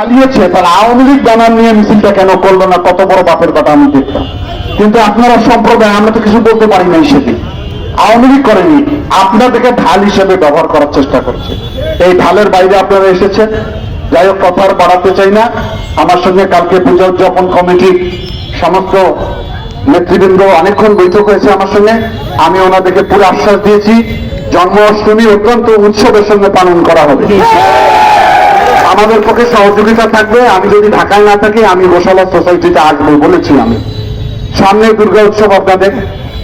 চালিয়েছে তার আওয়ামী লীগ ব্যানার নিয়ে মিছিলটা কেন করল না? কত বড় বাপের কথা আমি দেখতাম কিন্তু আপনারা সম্প্রদায়, আমরা তো কিছু বলতে পারি নাই সেদিন। আওয়ামী লীগ করেনি, আপনাদেরকে ঢাল হিসেবে ব্যবহার করার চেষ্টা করছে। এই ঢালের বাইরে আপনারা এসেছেন। যাই হোক কথা বাড়াতে চাই না। আমার সঙ্গে কালকে পূজা উদযাপন কমিটি সমস্ত নেতৃবৃন্দ অনেকক্ষণ বৈঠক হয়েছে আমার সঙ্গে। আমি ওনাদেরকে পুরো আশ্বাস দিয়েছি, জন্মাষ্টমী অত্যন্ত উৎসবের সঙ্গে পালন করা হবে। আমাদের পক্ষে সহযোগিতা থাকবে। আমি যদি ঢাকায় না থাকি, আমি গোশালা সোসাইটিতে আসব বলেছি আমি। সামনে দুর্গা উৎসব আপনাদের।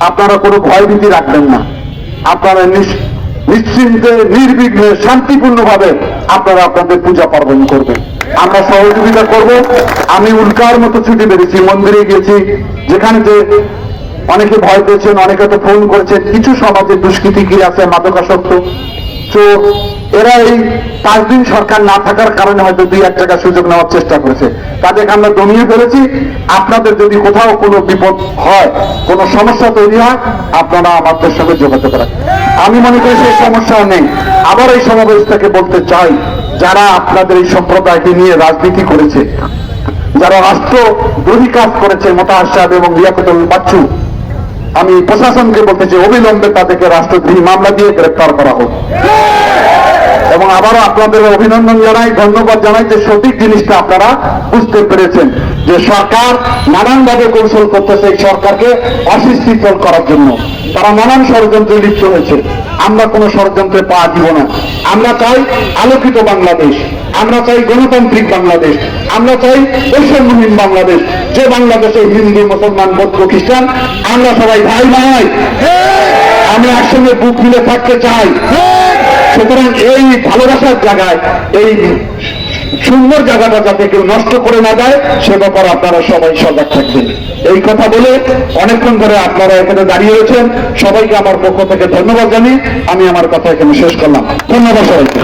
আপনারা কোনো ভয়ভীতি রাখবেন না। আপনারা নিশ্চিন্তে, নির্বিঘ্নে, শান্তিপূর্ণভাবে আপনারা আপনাদের পূজা পার্বণ করবেন। আমরা সহযোগিতা করব। আমি উল্কার মতো ছুটি বেরিয়েছি, মন্দিরে গিয়েছি। যেখানে যে অনেকে ভয় পেয়েছেন, অনেকে তো ফোন করেছেন। কিছু সমাজে দুষ্কৃতি কি আছে মাদকাসক্ত? তো এরা এই পাঁচ দিন সরকার না থাকার কারণে হয়তো দুই এক টাকা সুযোগ নেওয়ার চেষ্টা করেছে। তাদেরকে আমরা দমিয়ে ফেলেছি। আপনাদের যদি কোথাও কোনো বিপদ হয়, কোনো সমস্যা তৈরি হয়, আপনারা আমাদের সঙ্গে যোগাযোগ করেন। আমি মনে করি সেই সমস্যা নেই। আবার এই সমাবেশ থেকে বলতে চাই, যারা আপনাদের এই সম্প্রদায়কে নিয়ে রাজনীতি করেছে, যারা রাষ্ট্র দ্রোহী কাজ করেছে, মোতাহার সাহেব এবং লিয়াকতুল বাচ্চু, আমি প্রশাসনকে বলতে চাই, অবিলম্বে তাদেরকে রাষ্ট্রদ্রোহী মামলা দিয়ে গ্রেপ্তার করা হোক। এবং আবারও আপনাদের অভিনন্দন জানাই, ধন্যবাদ জানাই যে সঠিক জিনিসটা আপনারা বুঝতে পেরেছেন যে সরকার নানানভাবে কৌশল করতেছে এই সরকারকে অসুস্থিতল করার জন্য। তারা নানান ষড়যন্ত্রে লিপ্ত হয়েছে। আমরা কোনো ষড়যন্ত্রে পা দিব না। আমরা চাই আলোকিত বাংলাদেশ। আমরা চাই গণতান্ত্রিক বাংলাদেশ। আমরা চাই বৈষম্যহীন বাংলাদেশ। যে বাংলাদেশে হিন্দু, মুসলমান, বৌদ্ধ, খ্রিস্টান, আমরা সবাই ভাই ভাই আমরা একসঙ্গে বুক মিলে থাকতে চাই। সুতরাং এই ভালোবাসার জায়গায়, এই সুন্দর জায়গাটা যাতে কেউ নষ্ট করে না যায় সে ব্যাপারে আপনারা সবাই সজাগ থাকবেন। এই কথা বলে অনেকক্ষণ ধরে আপনারা এখানে দাঁড়িয়ে রয়েছেন। সবাইকে আমার পক্ষ থেকে ধন্যবাদ জানিয়ে আমি আমার কথা এখানে শেষ করলাম। ধন্যবাদ সবাইকে।